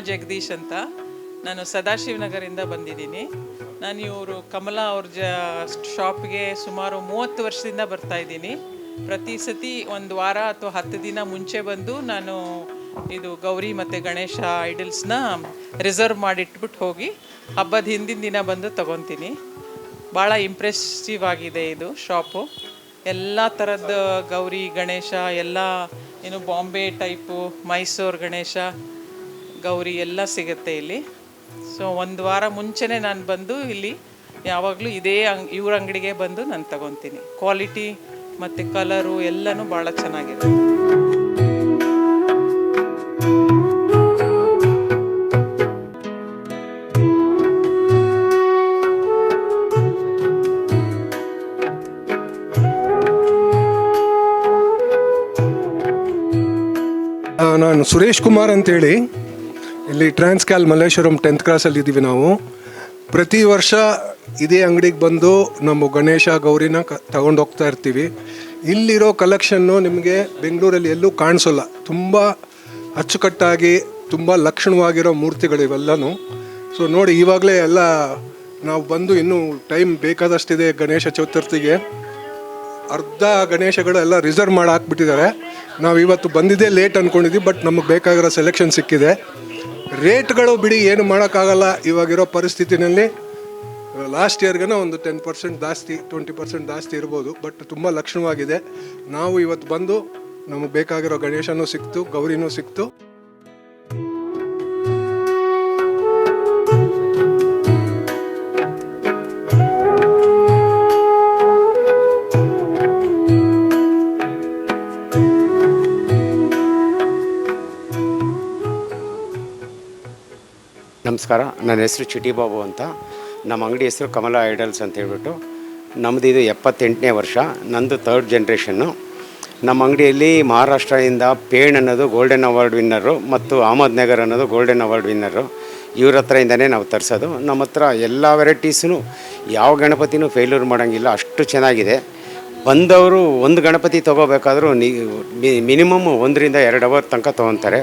ಜಗದೀಶ್ ಅಂತ. ನಾನು ಸದಾಶಿವನಗರಿಂದ ಬಂದಿದ್ದೀನಿ. ನಾನು ಇವರು ಕಮಲಾ ಅವ್ರ ಜ ಶಾಪ್ಗೆ ಸುಮಾರು ಮೂವತ್ತು ವರ್ಷದಿಂದ ಬರ್ತಾ ಇದ್ದೀನಿ. ಪ್ರತಿ ಸತಿ ಒಂದು ವಾರ ಅಥವಾ ಹತ್ತು ದಿನ ಮುಂಚೆ ಬಂದು ನಾನು ಇದು ಗೌರಿ ಮತ್ತು ಗಣೇಶ ಐಡಲ್ಸ್ನ ರಿಸರ್ವ್ ಮಾಡಿಟ್ಬಿಟ್ಟು ಹೋಗಿ ಹಬ್ಬದ ಹಿಂದಿನ ದಿನ ಬಂದು ತಗೊತೀನಿ. ಭಾಳ ಇಂಪ್ರೆಸಿವ್ ಆಗಿದೆ ಇದು ಶಾಪು. ಎಲ್ಲ ಥರದ ಗೌರಿ, ಗಣೇಶ, ಎಲ್ಲ ಏನು ಬಾಂಬೆ ಟೈಪು ಮೈಸೂರು ಗಣೇಶ ಗೌರಿ ಎಲ್ಲ ಸಿಗುತ್ತೆ ಇಲ್ಲಿ. ಸೊ ಒಂದು ವಾರ ಮುಂಚೆನೇ ನಾನು ಬಂದು ಇಲ್ಲಿ ಯಾವಾಗಲೂ ಇದೇ ಅಂಗ್, ಇವ್ರ ಅಂಗಡಿಗೆ ಬಂದು ನಾನು ತಗೊತೀನಿ. ಕ್ವಾಲಿಟಿ ಮತ್ತು ಕಲರು ಎಲ್ಲನೂ ಭಾಳ ಚೆನ್ನಾಗಿದೆ. ನಾನು ಸುರೇಶ್ ಕುಮಾರ್ ಅಂತೇಳಿ. ಇಲ್ಲಿ ಟ್ರಾನ್ಸ್ಕ್ಯಾಲ್ ಮಲ್ಲೇಶ್ವರಂ ಟೆಂತ್ ಕ್ಲಾಸಲ್ಲಿ ಇದ್ದೀವಿ ನಾವು. ಪ್ರತಿ ವರ್ಷ ಇದೇ ಅಂಗಡಿಗೆ ಬಂದು ನಮ್ಮ ಗಣೇಶ ಗೌರಿನ ಕ ಹೋಗ್ತಾ ಇರ್ತೀವಿ. ಇಲ್ಲಿರೋ ಕಲೆಕ್ಷನ್ನು ನಿಮಗೆ ಬೆಂಗಳೂರಲ್ಲಿ ಎಲ್ಲೂ ಕಾಣಿಸೋಲ್ಲ. ತುಂಬ ಅಚ್ಚುಕಟ್ಟಾಗಿ, ತುಂಬ ಲಕ್ಷಣವಾಗಿರೋ ಮೂರ್ತಿಗಳು ಇವೆಲ್ಲನೂ. ಸೊ ನೋಡಿ, ಇವಾಗಲೇ ಎಲ್ಲ ನಾವು ಬಂದು ಇನ್ನೂ ಟೈಮ್ ಬೇಕಾದಷ್ಟಿದೆ ಗಣೇಶ ಚತುರ್ಥಿಗೆ. ಅರ್ಧ ಗಣೇಶಗಳು ಎಲ್ಲ ರಿಸರ್ವ್ ಮಾಡಿ ಹಾಕ್ಬಿಟ್ಟಿದ್ದಾರೆ ನಾವು ಇವತ್ತು ಬಂದಿದ್ದೇ ಲೇಟ್ ಅಂದ್ಕೊಂಡಿದ್ವಿ ಬಟ್ ನಮಗೆ ಬೇಕಾಗಿರೋ ಸೆಲೆಕ್ಷನ್ ಸಿಕ್ಕಿದೆ. ರೇಟ್ಗಳು ಬಿಡಿ, ಏನು ಮಾಡೋಕ್ಕಾಗಲ್ಲ ಇವಾಗಿರೋ ಪರಿಸ್ಥಿತಿನಲ್ಲಿ. ಲಾಸ್ಟ್ ಇಯರ್ಗನ ಒಂದು ಟೆನ್ ಪರ್ಸೆಂಟ್ ಜಾಸ್ತಿ ಟ್ವೆಂಟಿ ಪರ್ಸೆಂಟ್ ಜಾಸ್ತಿ ಇರ್ಬೋದು ಬಟ್ ತುಂಬ ಲಕ್ಷಣವಾಗಿದೆ. ನಾವು ಇವತ್ತು ಬಂದು ನಮಗೆ ಬೇಕಾಗಿರೋ ಗಣೇಶನೂ ಸಿಕ್ತು, ಗೌರಿನೂ ಸಿಕ್ತು. ನಮಸ್ಕಾರ, ನನ್ನ ಹೆಸರು ಚಿಟಿ ಬಾಬು ಅಂತ. ನಮ್ಮ ಅಂಗಡಿ ಹೆಸರು ಕಮಲ ಐಡಲ್ಸ್ ಅಂತ ಹೇಳ್ಬಿಟ್ಟು. ನಮ್ಮದು ಇದು ಎಪ್ಪತ್ತೆಂಟನೇ ವರ್ಷ, ನಂದು ತರ್ಡ್ ಜನ್ರೇಷನ್ನು ನಮ್ಮ ಅಂಗಡಿಯಲ್ಲಿ ಮಹಾರಾಷ್ಟ್ರದಿಂದ ಪೇಣ್ ಅನ್ನೋದು ಗೋಲ್ಡನ್ ಅವಾರ್ಡ್ ವಿನ್ನರು ಮತ್ತು ಅಹಮದ್ನಗರ್ ಅನ್ನೋದು ಗೋಲ್ಡನ್ ಅವಾರ್ಡ್ ವಿನ್ನರು ಇವ್ರ ಹತ್ರದಿಂದನೇ ನಾವು ತರಿಸೋದು. ನಮ್ಮ ಹತ್ರ ಎಲ್ಲ ವೆರೈಟೀಸೂ ಯಾವ ಗಣಪತಿನೂ ಫೇಲ್ಯೂರ್ ಮಾಡೋಂಗಿಲ್ಲ. ಅಷ್ಟು ಚೆನ್ನಾಗಿದೆ. ಬಂದವರು ಒಂದು ಗಣಪತಿ ತೊಗೋಬೇಕಾದ್ರೂ ಮಿನಿಮಮ್ ಒಂದರಿಂದ ಎರಡು ಅವರ್ ತನಕ ತೊಗೊತಾರೆ.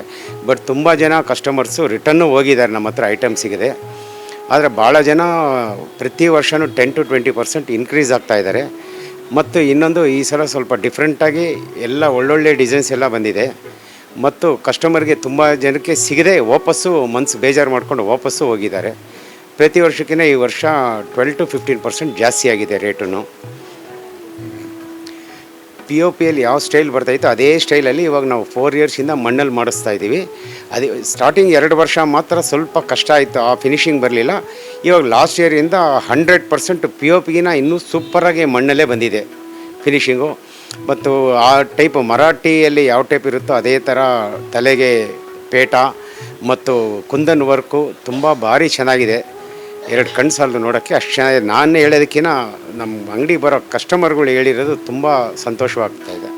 ಬಟ್ ತುಂಬ ಜನ ಕಸ್ಟಮರ್ಸು ರಿಟರ್ನು ಹೋಗಿದ್ದಾರೆ ನಮ್ಮ ಹತ್ರ ಐಟಮ್ ಸಿಗಿದೆ. ಆದರೆ ಭಾಳ ಜನ ಪ್ರತಿ ವರ್ಷವೂ ten to twenty percent increase ಆಗ್ತಾ ಇದ್ದಾರೆ. ಮತ್ತು ಇನ್ನೊಂದು ಈ ಸಲ ಸ್ವಲ್ಪ ಡಿಫ್ರೆಂಟಾಗಿ ಎಲ್ಲ ಒಳ್ಳೊಳ್ಳೆ ಡಿಸೈನ್ಸ್ ಎಲ್ಲ ಬಂದಿದೆ. ಮತ್ತು ಕಸ್ಟಮರ್ಗೆ ತುಂಬ ಜನಕ್ಕೆ ಸಿಗದೆ ವಾಪಸ್ಸು ಮನ್ಸು ಬೇಜಾರು ಮಾಡಿಕೊಂಡು ವಾಪಸ್ಸು ಹೋಗಿದ್ದಾರೆ. ಪ್ರತಿ ವರ್ಷಕ್ಕಿಂತ ಈ ವರ್ಷ ಟ್ವೆಲ್ ಟು ಫಿಫ್ಟೀನ್ ಪರ್ಸೆಂಟ್ ಜಾಸ್ತಿ ಆಗಿದೆ ರೇಟು ಪಿ ಒ ಪಿಯಲ್ಲಿ ಯಾವ ಸ್ಟೈಲ್ ಬರ್ತಾಯಿತ್ತು ಅದೇ ಸ್ಟೈಲಲ್ಲಿ ಇವಾಗ ನಾವು ಫೋರ್ ಇಯರ್ಸಿಂದ ಮಣ್ಣಲ್ಲಿ ಮಾಡಿಸ್ತಾ ಇದ್ದೀವಿ ಅದೇ ಸ್ಟಾರ್ಟಿಂಗ್ ಎರಡು ವರ್ಷ ಮಾತ್ರ ಸ್ವಲ್ಪ ಕಷ್ಟ ಆಯಿತು, ಆ ಫಿನಿಶಿಂಗ್ ಬರಲಿಲ್ಲ. ಇವಾಗ ಲಾಸ್ಟ್ ಇಯರಿಂದ ಹಂಡ್ರೆಡ್ ಪರ್ಸೆಂಟ್ ಪಿ ಒ ಪಿಗಿನ ಇನ್ನೂ ಸೂಪರಾಗಿ ಮಣ್ಣಲ್ಲೇ ಬಂದಿದೆ ಫಿನಿಷಿಂಗು ಮತ್ತು ಆ ಟೈಪ್ ಮರಾಠಿಯಲ್ಲಿ ಯಾವ ಟೈಪ್ ಇರುತ್ತೋ ಅದೇ ಥರ ತಲೆಗೆ ಪೇಟ ಮತ್ತು ಕುಂದನ್ ವರ್ಕು ತುಂಬ ಭಾರಿ ಚೆನ್ನಾಗಿದೆ. ಎರಡು ಕಣ್ಣು ಸಾಲದು ನೋಡೋಕ್ಕೆ ಅಷ್ಟು ಚೆನ್ನಾಗಿದೆ. ನಾನು ಹೇಳೋದಕ್ಕಿಂತ ನಮ್ಮ ಅಂಗಡಿ ಬರೋ ಕಸ್ಟಮರ್ಗಳು ಹೇಳಿರೋದು ತುಂಬ ಸಂತೋಷವಾಗ್ತಾ ಇದೆ.